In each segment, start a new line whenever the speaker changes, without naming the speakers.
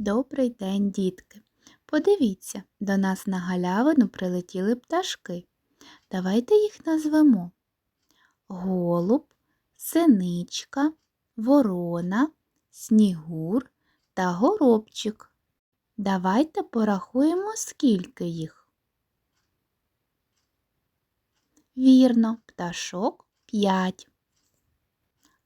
Добрий день, дітки! Подивіться, до нас на галявину прилетіли пташки. Давайте їх назвемо голуб, синичка, ворона, снігур та горобчик. Давайте порахуємо, скільки їх. Вірно, пташок п'ять.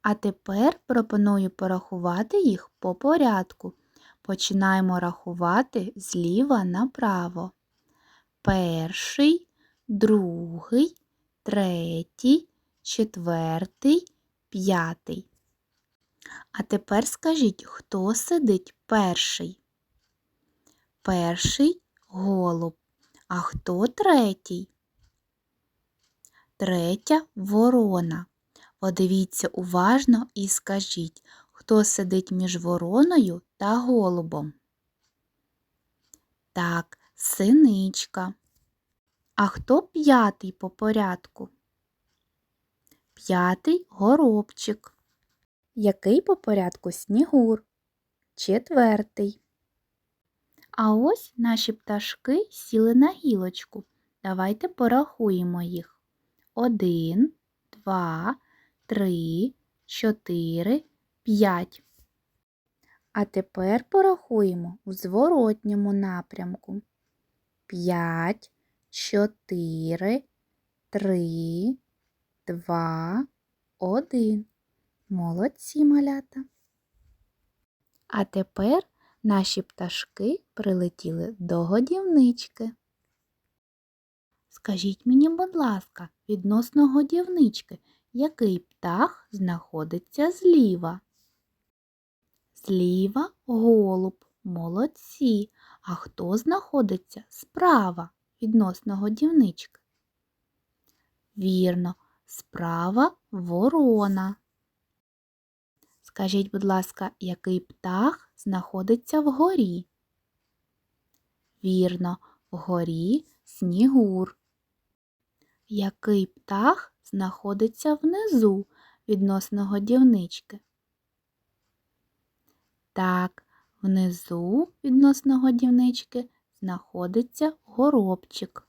А тепер пропоную порахувати їх по порядку. Починаємо рахувати зліва направо. Перший, другий, третій, четвертий, п'ятий. А тепер скажіть, хто сидить перший? Перший голуб. А хто третій? Третя ворона. Подивіться уважно і скажіть, хто сидить між вороною та голубом. Так, синичка. А хто п'ятий по порядку? П'ятий горобчик. Який по порядку снігур? Четвертий. А ось наші пташки сіли на гілочку. Давайте порахуємо їх. Один, два, три, чотири, п'ять. А тепер порахуємо у зворотньому напрямку. П'ять, чотири, три, два, один. Молодці малята. А тепер наші пташки прилетіли до годівнички. Скажіть мені, будь ласка, відносно годівнички, який птах знаходиться зліва? Зліва голуб, молодці. А хто знаходиться справа відносно годівнички? Вірно, справа ворона. Скажіть, будь ласка, який птах знаходиться вгорі? Вірно, вгорі снігур. Який птах знаходиться внизу відносно годівнички? Так, внизу відносно годівнички знаходиться горобчик.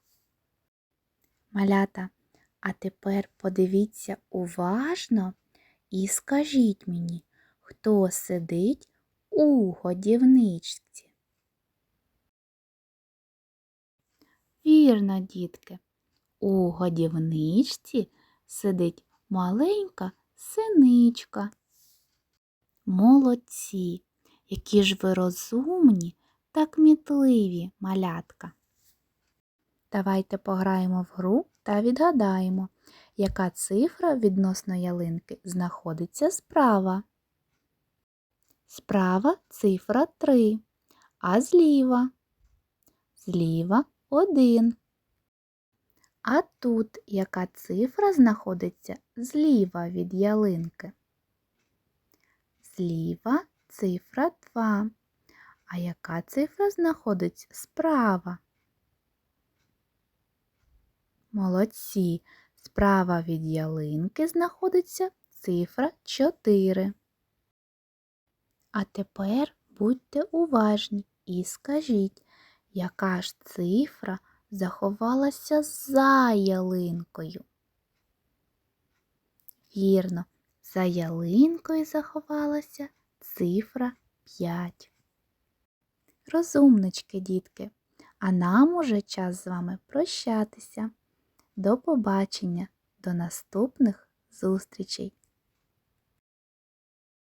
Малята, а тепер подивіться уважно і скажіть мені, хто сидить у годівничці? Вірно, дітки, у годівничці сидить маленька синичка. Молодці, які ж ви розумні та кмітливі малятка. Давайте пограємо в гру та відгадаємо, яка цифра відносно ялинки знаходиться справа. Справа цифра 3, а зліва. Зліва 1. А тут яка цифра знаходиться зліва від ялинки? Зліва цифра 2. А яка цифра знаходиться справа? Молодці. Справа від ялинки знаходиться цифра 4. А тепер будьте уважні і скажіть, яка ж цифра заховалася за ялинкою? Вірно, за ялинкою заховалася цифра 5. Розумнички, дітки, а нам уже час з вами прощатися. До побачення, до наступних зустрічей!